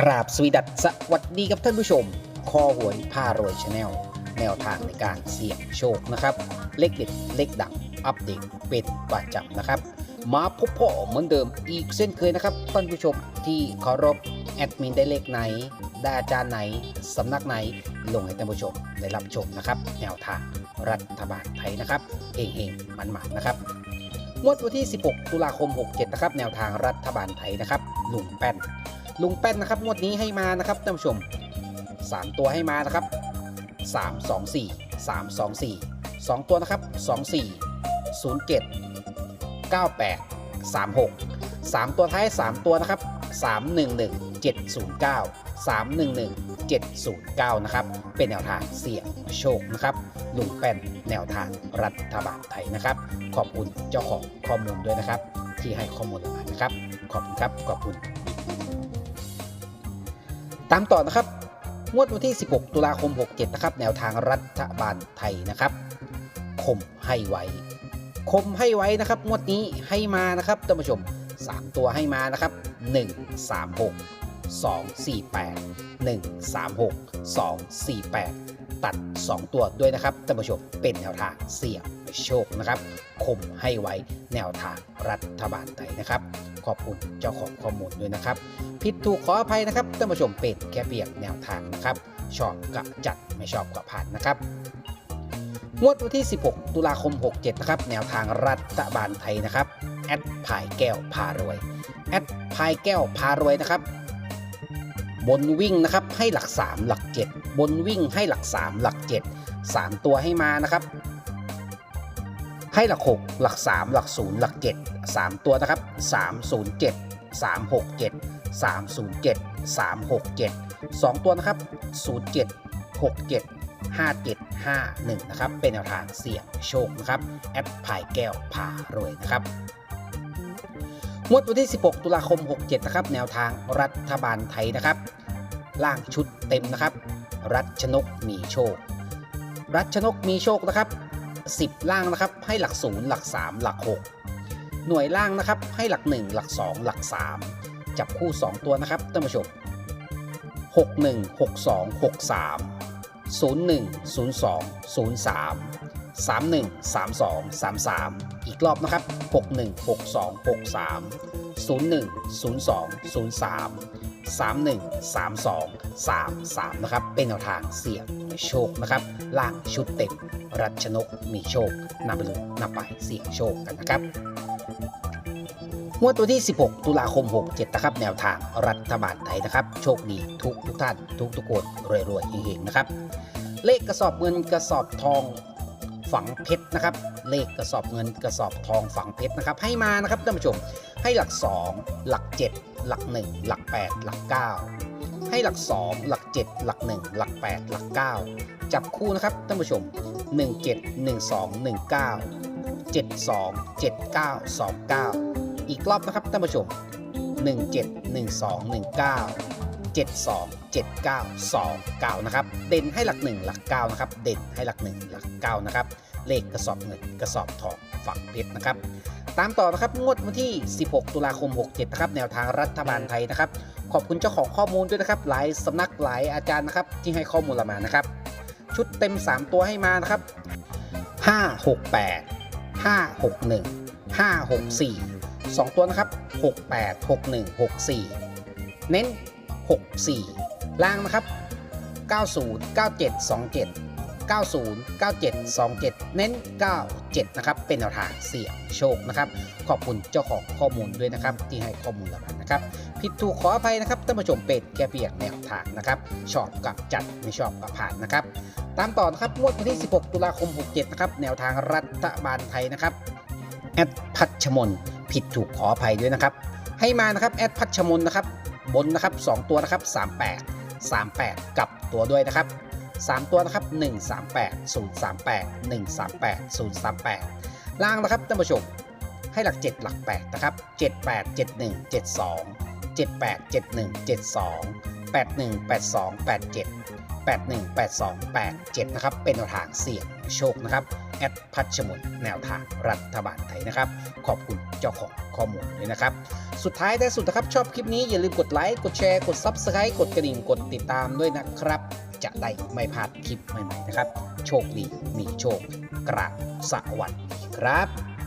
กราบสวีดัสสวัสดีครับท่านผู้ชม คอหวยพารวยชาแนลแนวทางในการเสี่ยงโชคนะครับ เลขเด็ดเลขดังอัปเดตเป็นประจำนะครับ มาพบพ่อเหมือนเดิมอีกเช่นเคยนะครับท่านผู้ชมที่เคารพแอดมินได้เลขไหน ได้อาจารย์ไหน สำนักไหน ลงให้ท่านผู้ชมได้รับชมนะครับ แนวทางรัฐบาลไทยนะครับเฮงๆมันๆนะครับงวดวันที่ 16 ตุลาคม 67 นะครับ แนวทางรัฐบาลไทยนะครับ ลุงแป้น ลุงแป้นนะครับงวดนี้ให้มานะครับท่านผู้ชม 3 ตัวให้มานะครับ 3 2 4 3 2 4 2 ตัวนะครับ 2 4 0 7 9 8 3 6 3 ตัวท้าย 3 ตัวนะครับ 3 1 1 7 0 9 3 1 1 7 0 9 นะครับ เป็นแนวทางเสี่ยงโชคนะครับลุงแป้นแนวทางรัฐบาลไทยนะครับ ขอบคุณเจ้าของข้อมูลด้วยนะครับ ที่ให้ข้อมูลเรามานะครับ ขอบคุณครับ ขอบคุณ ตามต่อนะครับ งวดวันที่ 16 ตุลาคม 67 นะครับ แนวทางรัฐบาลไทยนะครับคมให้ไว้คมให้ไว้นะครับ งวดนี้ให้มานะครับท่านผู้ชม 3 ตัวให้มานะครับ 1 3 6 2 4 8 1 3 6 2 4 8 ตัด 2 ตัวด้วยนะครับท่านผู้ชมเป็นแนวทางเสี่ยงโชคนะครับคมให้ไว้แนวทางรัฐบาลไทยนะครับ ขอบคุณเจ้าของข้อมูลด้วยนะครับ ผิดถูกขออภัยนะครับท่านผู้ชมเป็นแค่เพียงแนวทางนะครับ ชอบก็จัดไม่ชอบก็ผ่านนะครับงวดวันที่ 16 ตุลาคม 67 นะครับ แนวทางรัฐบาลไทยนะครับ แอดพายแก้วพารวย แอดพายแก้วพารวยนะครับ บนวิ่งนะครับให้หลัก 3 หลัก 7 บนวิ่งให้หลัก 3 หลัก 7 3 ตัวให้มานะครับ ให้หลัก 6 หลัก 3 หลัก 0 หลัก 7 3 ตัวนะครับ 307 367 307 367 2 ตัวนะครับ 07 67 5751 นะครับ เป็นแนวทางเสี่ยงโชคนะครับ แอดพายแก้วพารวยนะครับ งวดวันที่ 16 ตุลาคม 67 นะครับ แนวทางรัฐบาลไทยนะครับ ล่างชุดเต็มนะครับ รัชนกมีโชค รัชนกมีโชคนะครับ 10 ล่างนะครับ ให้หลัก0หลัก 3 หลัก 6 หน่วยล่างนะครับ ให้หลัก 1 หลัก 2 หลัก 3 จับคู่ 2 ตัวนะครับท่านผู้ชม 61 62 63 01 02 03 31 32 33 อีกรอบนะครับ 61 62 63 01 02 03 31 32 33 นะครับ เป็นแนวทางเสี่ยงโชคนะครับ ล่างชุดเต็มรัชนกมีโชคนำไปเลยนำไปเสี่ยงโชคกันนะครับงวดตัวที่ 16 ตุลาคม 67 นะครับ แนวทางรัฐบาลไทยนะครับ โชคดีทุกทุกท่าน ทุกทุกคนรวยๆเฮงๆนะครับ เลขกระสอบเงินกระสอบทอง ฝังเพชรนะครับ เลขกระสอบเงินกระสอบทองฝังเพชรนะครับ ให้มานะครับท่านผู้ชมให้หลัก 2 หลัก 7 หลัก 1 หลัก 8 หลัก 9 ให้หลัก 2 หลัก 7 หลัก 1 หลัก 8 หลัก 9 จับคู่นะครับท่านผู้ชม 17 12 19 72 79 29 อีกรอบนะครับท่านผู้ชม 17 12 19 72 79 29 นะครับ เด่นให้หลัก 1 หลัก 9 นะครับ เด่นให้หลัก 1 หลัก 9 นะครับ เลขกระสอบเงินกระสอบทองฝังเพชรนะครับ ตามต่อนะครับงวดวันที่ 16 ตุลาคม 67 นะครับ แนวทางรัฐบาลไทยนะครับ ขอบคุณเจ้าของข้อมูลด้วยนะครับ หลายสำนักหลายอาจารย์นะครับ ที่ให้ข้อมูลเรามานะครับ ชุดเต็ม 3 ตัวให้มานะครับ 568 561 564 2 ตัวนะครับ 68 61 64 เน้น 64 ล่างนะครับ 90 97 27 90 97 27 เน้น 97 นะครับ เป็นแนวทางเสี่ยงโชคนะครับ ขอบคุณเจ้าของข้อมูลด้วยนะครับ ที่ให้ข้อมูลเรานะครับ ผิดถูกขออภัยนะครับท่านผู้ชมเป็นแค่เพียงแนวทางนะครับชอบกับจัดไม่ชอบกับผ่านนะครับ ตามต่อนะครับงวดวันที่ 16 ตุลาคม 67 นะครับ แนวทางรัฐบาลไทยนะครับ แอดพัชมน ผิดถูกขออภัยด้วยนะครับ ให้มานะครับ แอดพัชมนนะครับ บนนะครับ 2 ตัวนะครับ 38 38 กับตัวด้วยนะครับ 3 ตัวนะครับ 138 038 138 038 ล่างนะครับท่านผู้ชมให้หลัก 7 หลัก 8 นะครับ 78 71 72 78 71 72 81 82 87 81 82 87 นะครับ เป็นทางเสี่ยงโชคนะครับ แอดพัชมนแนวทางรัฐบาลไทยนะครับ ขอบคุณเจ้าของข้อมูลเลยนะครับ สุดท้ายแต่สุดนะครับ ชอบคลิปนี้อย่าลืมกดไลค์กดแชร์กด Subscribe กดกระดิ่งกดติดตามด้วยนะครับ จะได้ไม่พลาดคลิปใหม่ๆนะครับ โชคดีมีโชคกราบสวัสดีครับ